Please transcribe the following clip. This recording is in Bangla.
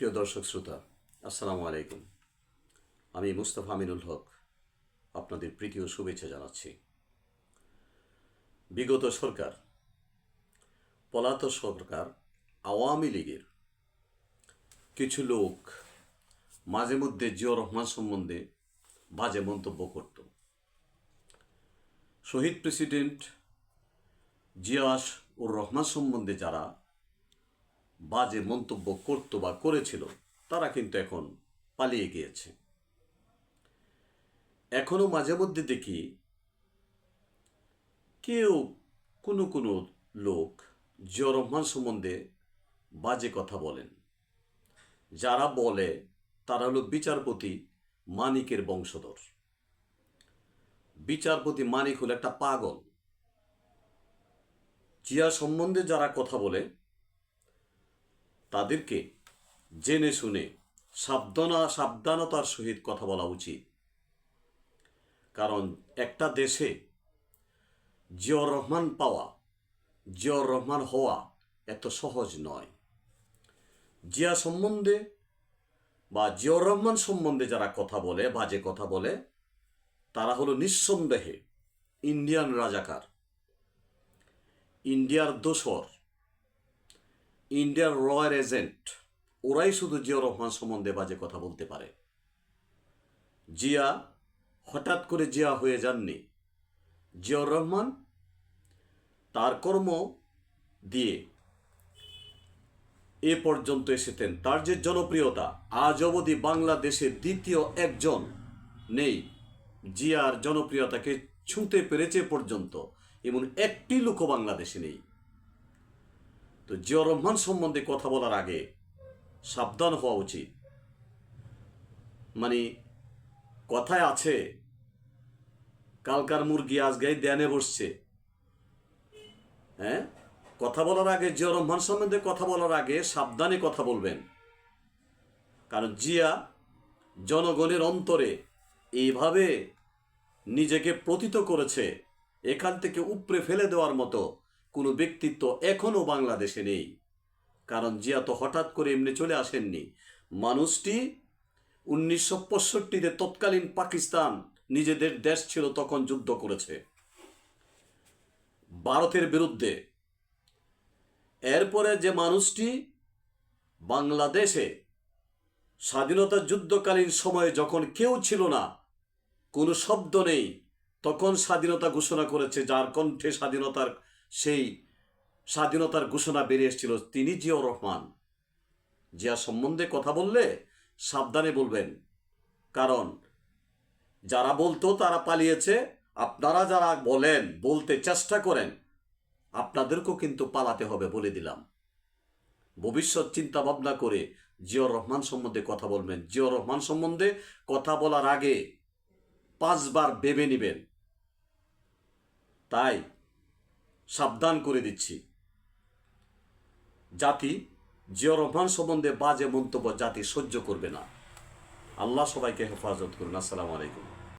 প্রিয় দর্শক শ্রোতা, আসসালামু আলাইকুম। আমি মুস্তাফা আমিনুল হক আপনাদের প্রীতি ও শুভেচ্ছা জানাচ্ছি। বিগত সরকার পলাত সরকার, আওয়ামী লীগের কিছু লোক মাঝে মধ্যে জিয়র রহমান সম্বন্ধে বাজে মন্তব্য করত। শহীদ প্রেসিডেন্ট জিয়াস ও রহমান সম্বন্ধে যারা বাজে মন্তব্য করত বা করেছিল, তারা কিন্তু এখন পালিয়ে গিয়েছে। এখনও মাঝে মধ্যে দেখি কেউ কোনো কোনো লোক জিয়া রহমান সম্বন্ধে বাজে কথা বলেন। যারা বলে তারা হলো বিচারপতি মানিকের বংশধর। বিচারপতি মানিক হলো একটা পাগল। জিয়া সম্বন্ধে যারা কথা বলে তাদেরকে জেনে শুনে সাবধানা, সাবধানতার সহিত কথা বলা উচিত। কারণ একটা দেশে জিয়র রহমান পাওয়া, জিয়র রহমান হওয়া এত সহজ নয়। জিয়া সম্বন্ধে বা জিয়র রহমান সম্বন্ধে যারা কথা বলে, বাজে কথা বলে, তারা হলো নিঃসন্দেহে ইন্ডিয়ান রাজাকার। ইন্ডিয়ার দোসর ইন্ডিয়ার রয়্যাল এজেন্ট ওরাই শুধু জিয়া রহমান সম্বন্ধে বাজে কথা বলতে পারে। জিয়া, হঠাৎ করে জিয়া হয়ে যাননি। জিয়াউর রহমান তার কর্ম দিয়ে এ পর্যন্ত এসেছেন। তার যে জনপ্রিয়তা, আজ অবধি বাংলাদেশের দ্বিতীয় একজন নেই। জিয়ার জনপ্রিয়তাকে ছুঁতে পেরেছে পর্যন্ত। এমন একটি লোকও বাংলাদেশে নেই। তো জিয়া রহমান সম্বন্ধে কথা বলার আগে সাবধান হওয়া উচিত। মানে কথায় আছে, কালকার মুরগি আজগাই দেনে বসছে। হ্যাঁ? কথা বলার আগে জিয়া রহমান সম্বন্ধে কথা বলার আগে সাবধানে কথা বলবেন। কারণ জিয়া জনগণের অন্তরে এইভাবে নিজেকে প্রতীত করেছে, এখান থেকে উপড়ে ফেলে দেওয়ার মতো কোনো ব্যক্তিত্ব এখনও বাংলাদেশে নেই। কারণ জিয়া তো হঠাৎ করে এমনি চলে আসেননি। মানুষটি উনিশশো পঁয়ষট্টিতে তৎকালীন পাকিস্তান নিজেদের দেশ ছিল তখন যুদ্ধ করেছে। ভারতের বিরুদ্ধে। এরপরে যে মানুষটি বাংলাদেশে স্বাধীনতা যুদ্ধকালীন সময়ে যখন কেউ ছিল না, কোনো শব্দ নেই, তখন স্বাধীনতা ঘোষণা করেছে, যার কণ্ঠে স্বাধীনতার সেই স্বাধীনতার ঘোষণা বেরিয়ে এসেছিল, তিনি জিয়াউর রহমান। জিয়া সম্বন্ধে কথা বললে সাবধানে বলবেন, কারণ যারা বলতো তারা পালিয়েছে, আপনারা যারা বলেন, বলতে চেষ্টা করেন, আপনাদেরকেও কিন্তু পালাতে হবে বলে দিলাম। ভবিষ্যৎ চিন্তা ভাবনা করে জিয়র রহমান সম্বন্ধে কথা বলবেন। জিয়র রহমান সম্বন্ধে কথা বলার আগে পাঁচবার ভেবে নেবেন। তাই সাবধান করে দিচ্ছি। জাতি জিয়র রহমান সম্বন্ধে বাজে মন্তব্য জাতি সহ্য করবে না। আল্লাহ সবাইকে হেফাজত করুন। আসসালামু আলাইকুম।